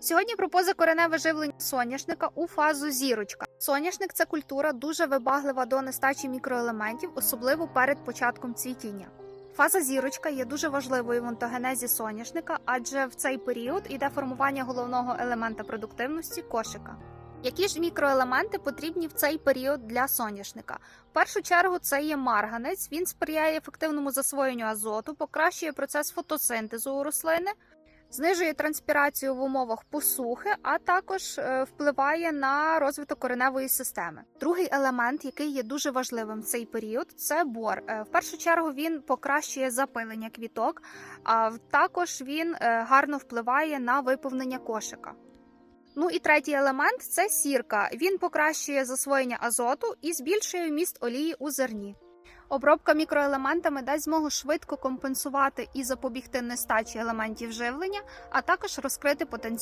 Сьогодні про позакореневе живлення соняшника у фазу зірочка. Соняшник це культура дуже вибаглива до нестачі мікроелементів, особливо перед початком цвітіння. Фаза зірочка є дуже важливою в онтогенезі соняшника, адже в цей період іде формування головного елемента продуктивності кошика. Які ж мікроелементи потрібні в цей період для соняшника? В першу чергу це є марганець. Він сприяє ефективному засвоєнню азоту, покращує процес фотосинтезу у рослини, знижує транспірацію в умовах посухи, а також е, впливає на розвиток кореневої системи. Другий елемент, який є дуже важливим в цей період, це бор. Е, В першу чергу він покращує запилення квіток, а також він е, гарно впливає на виповнення кошика. Ну і третій елемент це сірка. Він покращує засвоєння азоту і збільшує вміст олії у зерні. Обробка мікроелементами дасть змогу швидко компенсувати і запобігти нестачі елементів живлення, а також розкрити потенціал